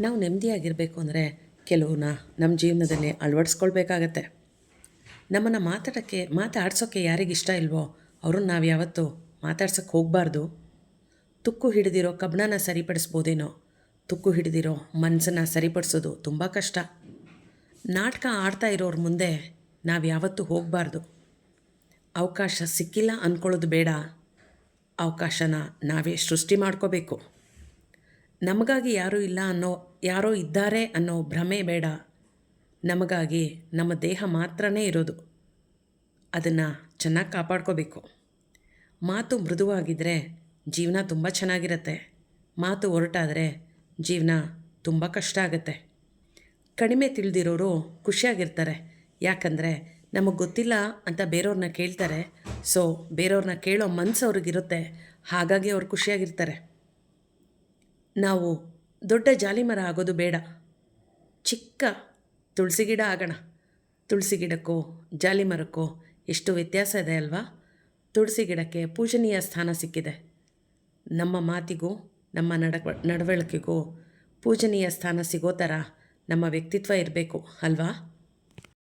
ನಾವು ನೆಮ್ಮದಿಯಾಗಿರಬೇಕು ಅಂದರೆ ಕೆಲವನ್ನ ನಮ್ಮ ಜೀವನದಲ್ಲಿ ಅಳವಡಿಸ್ಕೊಳ್ಬೇಕಾಗತ್ತೆ. ನಮ್ಮನ್ನು ಮಾತಾಡೋಕ್ಕೆ ಮಾತಾಡ್ಸೋಕ್ಕೆ ಯಾರಿಗಿಷ್ಟ ಇಲ್ವೋ ಅವ್ರನ್ನ ನಾವು ಯಾವತ್ತೂ ಮಾತಾಡ್ಸೋಕ್ಕೆ ಹೋಗಬಾರ್ದು. ತುಕ್ಕು ಹಿಡಿದಿರೋ ಕಬ್ಬಣನ ಸರಿಪಡಿಸ್ಬೋದೇನೋ? ತುಕ್ಕು ಹಿಡಿದಿರೋ ಮನಸ್ಸನ್ನು ಸರಿಪಡಿಸೋದು ತುಂಬ ಕಷ್ಟ. ನಾಟಕ ಆಡ್ತಾ ಇರೋರ ಮುಂದೆ ನಾವು ಯಾವತ್ತೂ ಹೋಗಬಾರ್ದು. ಅವಕಾಶ ಸಿಕ್ಕಿಲ್ಲ ಅಂದ್ಕೊಳ್ಳೋದು ಬೇಡ. ಅವಕಾಶನ ನಾವೇ ಸೃಷ್ಟಿ ಮಾಡ್ಕೋಬೇಕು. ನಮಗಾಗಿ ಯಾರೂ ಇಲ್ಲ ಅನ್ನೋ, ಯಾರೋ ಇದ್ದಾರೆ ಅನ್ನೋ ಭ್ರಮೆ ಬೇಡ. ನಮಗಾಗಿ ನಮ್ಮ ದೇಹ ಮಾತ್ರನೇ ಇರೋದು. ಅದನ್ನು ಚೆನ್ನಾಗಿ ಕಾಪಾಡ್ಕೋಬೇಕು. ಮಾತು ಮೃದುವಾಗಿದ್ದರೆ ಜೀವನ ತುಂಬ ಚೆನ್ನಾಗಿರುತ್ತೆ. ಮಾತು ಹೊರಟಾದರೆ ಜೀವನ ತುಂಬ ಕಷ್ಟ ಆಗುತ್ತೆ. ಕಡಿಮೆ ತಿಳಿದಿರೋರು ಖುಷಿಯಾಗಿರ್ತಾರೆ. ಯಾಕಂದರೆ ನಮಗೆ ಗೊತ್ತಿಲ್ಲ ಅಂತ ಬೇರೆಯವ್ರನ್ನ ಕೇಳ್ತಾರೆ. ಸೊ ಬೇರೆಯವ್ರನ್ನ ಕೇಳೋ ಮನಸ್ಸು ಅವ್ರಿಗಿರುತ್ತೆ ಹಾಗಾಗಿ ಅವ್ರು ಖುಷಿಯಾಗಿರ್ತಾರೆ. ನಾವು ದೊಡ್ಡ ಜಾಲಿಮರ ಆಗೋದು ಬೇಡ. ಚಿಕ್ಕ ತುಳಸಿ ಗಿಡ ಆಗೋಣ. ತುಳಸಿ ಗಿಡಕ್ಕೋ ಜಾಲಿ ಮರಕ್ಕೂ ಎಷ್ಟು ವ್ಯತ್ಯಾಸ ಇದೆ ಅಲ್ವಾ? ತುಳಸಿ ಗಿಡಕ್ಕೆ ಪೂಜನೀಯ ಸ್ಥಾನ ಸಿಕ್ಕಿದೆ. ನಮ್ಮ ಮಾತಿಗೂ, ನಮ್ಮ ನಡವ ನಡವಳಿಕೆಗೂ ಪೂಜನೀಯ ಸ್ಥಾನ ಸಿಗೋ ಥರ ನಮ್ಮ ವ್ಯಕ್ತಿತ್ವ ಇರಬೇಕು, ಅಲ್ವಾ?